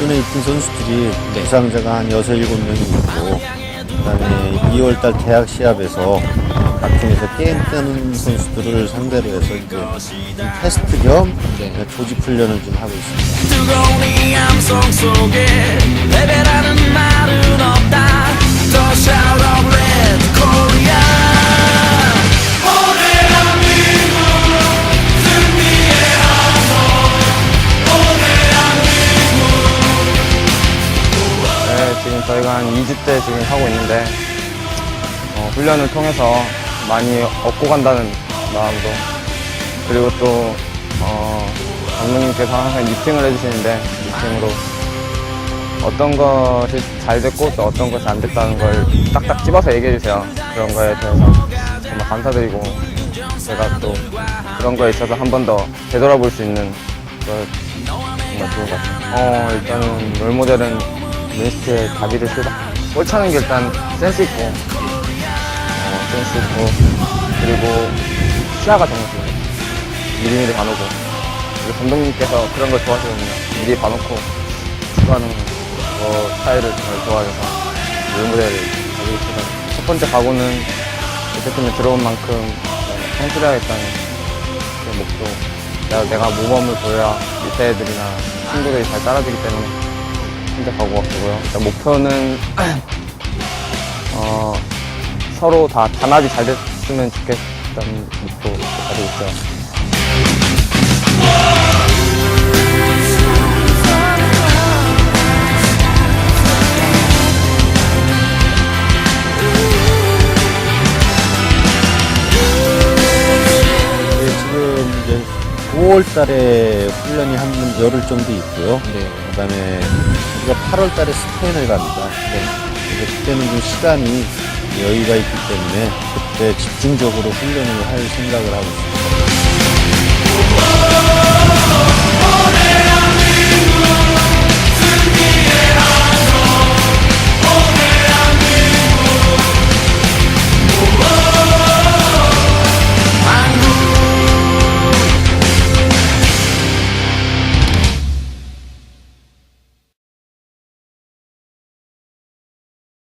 눈에 있던 선수들이 부상자가 한 6, 7명이 있고 그다음에 2월달 대학 시합에서 각 팀에서 게임 뜨는 선수들을 상대로 해서 이제 좀 테스트 겸 조직 훈련을 좀 하고 있습니다. 지금 한 2주 때 지금 하고 있는데 어, 훈련을 통해서 많이 얻고 간다는 마음도 그리고 또 어, 감독님께서 항상 미팅을 해주시는데 미팅으로 어떤 것이 잘 됐고 또 어떤 것이 안 됐다는 걸 딱딱 집어서 얘기해 주세요. 그런 거에 대해서 정말 감사드리고 제가 또 그런 거에 있어서 한 번 더 되돌아볼 수 있는 그 정말 좋은 것 같아요. 어, 일단은 롤 모델은 맨시티의 다비드 실바. 골 차는 게 일단 센스 있고, 어, 센스 있고, 그리고 시야가 좋아요. 미리미리 봐놓고. 그리고 감독님께서 그런 걸 좋아하시거든요. 미리 봐놓고 축구하는 거 스타일을 정말 좋아해서 롤모델을 다비드 실바. 첫 번째 각오는 어쨌든 들어온 만큼 성실해야겠다는 그 목표. 내가 모범을 보여야 밑에 애들이나 친구들이 잘 따라주기 때문에 각오가 크고요. 일단 목표는 어, 서로 다 단합이 잘 됐으면 좋겠다는 목표 가지고 있어요. 5월 달에 훈련이 한번 열흘 정도 있고요. 그다음에 우리가 8월 달에 스페인을 갑니다. 그래서 그때는 좀 시간이 여유가 있기 때문에 그때 집중적으로 훈련을 할 생각을 하고 있습니다.